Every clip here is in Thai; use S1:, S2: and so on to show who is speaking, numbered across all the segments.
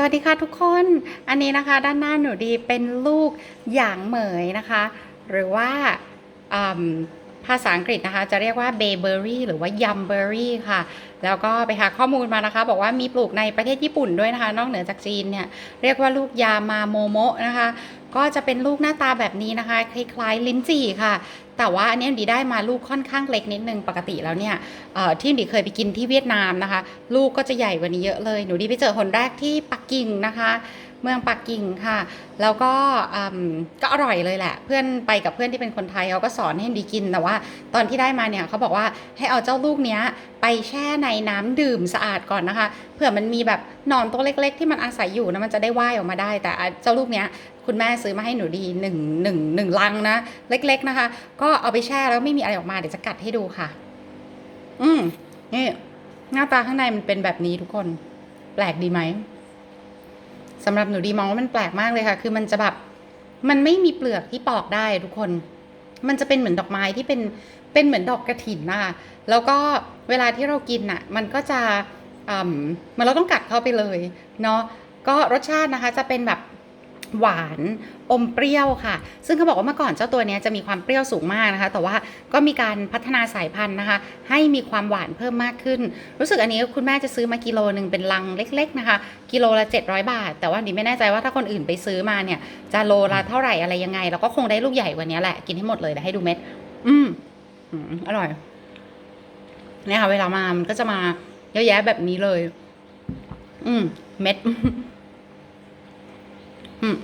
S1: สวัสดีค่ะทุกคน อันนี้นะคะด้านหน้าหนูดีเป็นลูกหยางเหมยนะคะ หรือว่าภาษาอังกฤษนะคะจะเรียกว่าเบเบอรี่หรือว่ายัมเบอรี่ค่ะ แล้วก็ไปหาข้อมูลมานะคะ บอกว่ามีปลูกในประเทศญี่ปุ่นด้วยนะคะ นอกเหนือจากจีนเนี่ยเรียกว่าลูกยามาโมโมะนะคะ ก็จะเป็นลูกหน้าตาแบบนี้นะคะ คล้ายๆลิ้นจี่ค่ะ แต่ว่าอันนี้ดีได้มาลูกค่อนข้างเล็กนิดนึงปกติแล้วเนี่ยที่ดีเคยไปกินที่เวียดนามนะคะ ลูกก็จะใหญ่กว่านี้เยอะเลยหนูดีไปเจอคนแรกที่ปักกิ่งนะคะ เมืองปักกิ่งค่ะ แล้วก็ก็อร่อยเลยแหละ เพื่อนไปกับเพื่อนที่เป็นคนไทยเขาก็สอนให้ดีกิน แต่ว่าตอนที่ได้มาเนี่ยเขาบอกว่าให้เอาเจ้าลูกเนี้ยไปแช่ในน้ำดื่มสะอาดก่อนนะคะ เผื่อมันมีแบบนอนตัวเล็ก ๆ ที่มันอาศัยอยู่นะมันจะได้ว่ายออกมาได้ แต่เจ้าลูกเนี้ยคุณแม่ซื้อมาให้หนูดีหนึ่งหนึ่งหนึ่งลังนะ เล็ก ๆนะคะ ก็เอาไปแช่แล้วไม่มีอะไรออกมาเดี๋ยวจะกัดให้ดูค่ะ อืมนี่หน้าตาข้างในมันเป็นแบบนี้ทุกคน แปลกดีไหม สำหรับหนูดีมองว่ามันแปลกมากเลยค่ะ คือมันจะแบบมันไม่มีเปลือกที่ปอกได้ทุกคน มันจะเป็นเหมือนดอกไม้ที่เป็นเป็นเหมือนดอกกระถินนะคะแล้วก็เวลาที่เรากินอะ มันก็จะอืมเหมันเราต้องกัดเข้าไปเลยเนาะก็รสชาตินะคะจะเป็นแบบ หวานอมเปรี้ยวค่ะ ซึ่งเขาบอกว่าเมื่อก่อนเจ้าตัวนี้จะมีความเปรี้ยวสูงมากนะคะ แต่ว่าก็มีการพัฒนาสายพันธุ์นะคะ ให้มีความหวานเพิ่มมากขึ้น รู้สึกอันนี้คุณแม่จะซื้อมากิโลหนึ่งเป็นลังเล็ก ๆนะคะ กิโลละ 700 บาท แต่ว่าดิไม่แน่ใจว่าถ้าคนอื่นไปซื้อมาเนี่ยจะโลละเท่าไหร่อะไรยังไง แล้วก็คงได้ลูกใหญ่กว่านี้แหละ กินให้หมดเลยเดี๋ยวให้ดูเม็ดอืมอืมอร่อย เนี่ยค่ะ เวลามามันก็จะมาเยอะแยะแบบนี้เลย อืม เม็ด อืม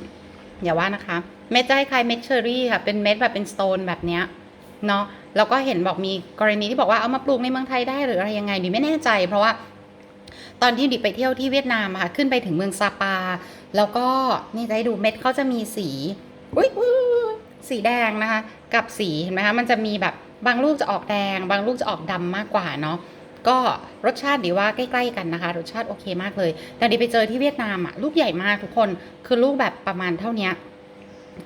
S1: อย่าว่านะคะ เม็ดจะคล้ายเม็ดเชอรี่ค่ะ เป็นเม็ดแบบเป็นสโตนแบบเนี้ยเนาะแล้วก็เห็นบอกมีกรณีที่บอกว่าเอามาปลูกในเมืองไทยได้หรืออะไรยังไงดิไม่แน่ใจ เพราะว่าตอนที่ดิไปเที่ยวที่เวียดนามค่ะขึ้นไปถึงเมืองซาปา แล้วก็นี่จะให้ดูเม็ดเขาจะมีสีอุ้ยสีแดงนะคะ กับสีเห็นไหมคะมันจะมีแบบบางลูกจะออกแดง บางลูกจะออกดำมากกว่าเนาะ ก็รสชาติดีว่าใกล้ๆกันนะคะ รสชาติโอเคมากเลย แต่ดีไปเจอที่เวียดนามอะลูกใหญ่มากทุกคนคือลูกแบบประมาณเท่านี้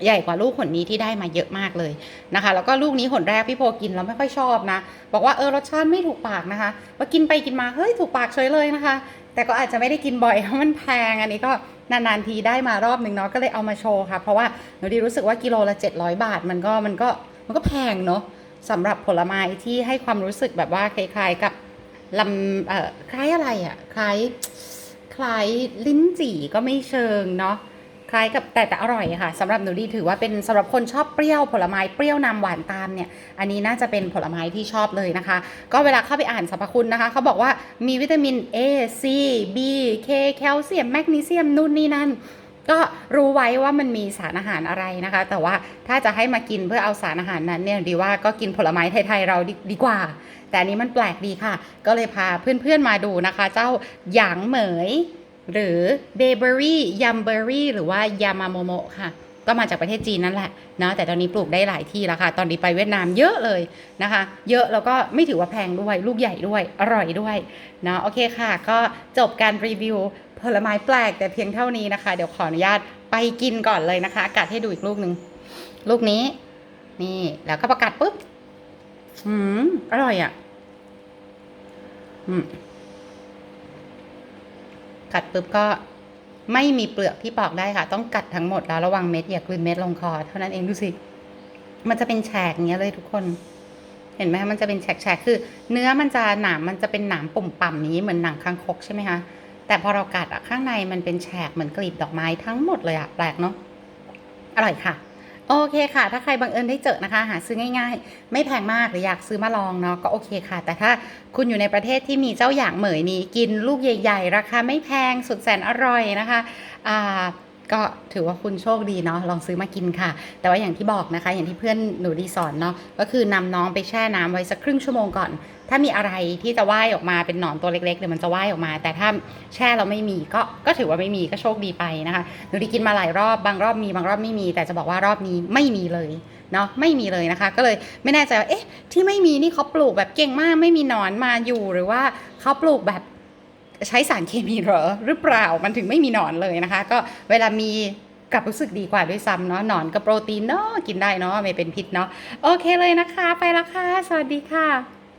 S1: ใหญ่กว่าลูกผลนี้ที่ได้มาเยอะมากเลยนะคะ แล้วก็ลูกนี้ผลแรกพี่โพกินแล้วไม่ค่อยชอบนะ บอกว่าเออรสชาติไม่ถูกปากนะคะว่ากินไปกินมาเฮ้ยถูกปากเฉยเลยนะคะ แต่ก็อาจจะไม่ได้กินบ่อยเพราะมันแพงอันนี้ก็นานๆทีได้มารอบหนึ่งเนาะก็เลยเอามาโชว์ค่ะ เพราะว่าหนูดีรู้สึกว่ากิโลละ 700 บาท มันก็มันก็มันก็แพงเนาะสำหรับผลไม้ที่ให้ความรู้สึกแบบว่าคล้ายๆกับ ลำเอ่อคล้ายอะไรอะ่ะคล้ายคล้ายลิ้นจี่ก็ไม่เชิงเนาะคล้ายกับแต่แต่อร่อยค่ะสำหรับหนูดีถือว่าเป็นสำหรับคนชอบเปรี้ยวผลไม้เปรี้ยวนำหวานตามเนี่ย อันนี้น่าจะเป็นผลไม้ที่ชอบเลยนะคะ ก็เวลาเข้าไปอ่านสรรพคุณนะคะเขาบอกว่ามีวิตามิน A C B K แคลเซียมแมกนีเซียมนู่นนี่นั่น ก็รู้ไว้ว่ามันมีสารอาหารอะไรนะคะ แต่ว่าถ้าจะให้มากินเพื่อเอาสารอาหารนั้นเนี่ยดีว่าก็กินผลไม้ไทยๆเราดดีกว่า แต่อันนี้มันแปลกดีค่ะ ก็เลยพาเพื่อนๆมาดูนะคะ เจ้าหยางเหมย หรือเบเบอรี่ยัมเบอรี่หรือว่ายามาโมโมค่ะก็มาจากประเทศจีนนั่นแหละเนาะแต่ตอนนี้ปลูกได้หลายที่แล้วค่ะ ตอนนี้ไปเวียดนามเยอะเลยนะคะ เยอะแล้วก็ไม่ถือว่าแพงด้วย ลูกใหญ่ด้วย อร่อยด้วยเนาะโอเคค่ะ ก็จบการรีวิว ผลไม้แปลกแต่เพียงเท่านี้นะคะ เดี๋ยวขออนุญาตไปกินก่อนเลยนะคะกัดให้ดูอีกลูกหนึ่งลูกนี้ นี่แล้วก็ประกาศปุ๊บอืมอร่อยอะ อืมกัดปุ๊บก็ไม่มีเปลือกที่ปอกได้ค่ะ ต้องกัดทั้งหมดแล้วระวังเม็ดอย่ากลืนเม็ดลงคอเท่านั้นเองดูสิ มันจะเป็นแฉกเงี้ยเลยทุกคน เห็นไหมคะมันจะเป็นแฉกๆคือ เนื้อมันจะหนามมันจะเป็นหนามปุ่มป่ำนี้เหมือนหนังคางคกใช่ไหมคะ แต่พอเรากัดอะข้างในมันเป็นแฉกเหมือนกลีบดอกไม้ทั้งหมดเลยอะแปลกเนาะอร่อยค่ะ โอเคค่ะ ถ้าใครบังเอิญได้เจอนะคะ หาซื้อง่าย ๆ ไม่แพงมากหรืออยากซื้อมาลองเนาะก็โอเคค่ะ แต่ถ้าคุณอยู่ในประเทศที่มีเจ้าอย่างเหมยนี้ กินลูกใหญ่ ๆ ราคาไม่แพงสุดแสนอร่อยนะคะอ่า ก็ถือว่าคุณโชคดีเนาะลองซื้อมากินค่ะ แต่ว่าอย่างที่บอกนะคะ อย่างที่เพื่อนหนูดีสอนเนาะก็คือนำน้องไปแช่น้ำไว้สักครึ่งชั่วโมงก่อน ถ้ามีอะไรที่จะว่ายออกมาเป็นหนอนตัวเล็กๆเดี๋ยวมันจะว่ายออกมา แต่ถ้าแช่เราไม่มีก็ก็ถือว่าไม่มีก็โชคดีไปนะคะหนูดีกินมาหลายรอบบางรอบมีบางรอบไม่มี แต่จะบอกว่ารอบนี้ไม่มีเลยเนาะไม่มีเลยนะคะ ก็เลยไม่แน่ใจว่าเอ๊ะที่ไม่มีนี่เขาปลูกแบบเก่งมากไม่มีหนอนมาอยู่หรือว่าเขาปลูกแบบ ใช้สารเคมีเหรอหรือเปล่ามันถึงไม่มีหนอนเลยนะคะ ก็เวลามีกลับรู้สึกดีกว่าด้วยซ้ำเนาะหนอนกับโปรตีนเนาะกินได้เนาะไม่เป็นพิษเนาะโอเคเลยนะคะ ไปแล้วค่ะ สวัสดีค่ะ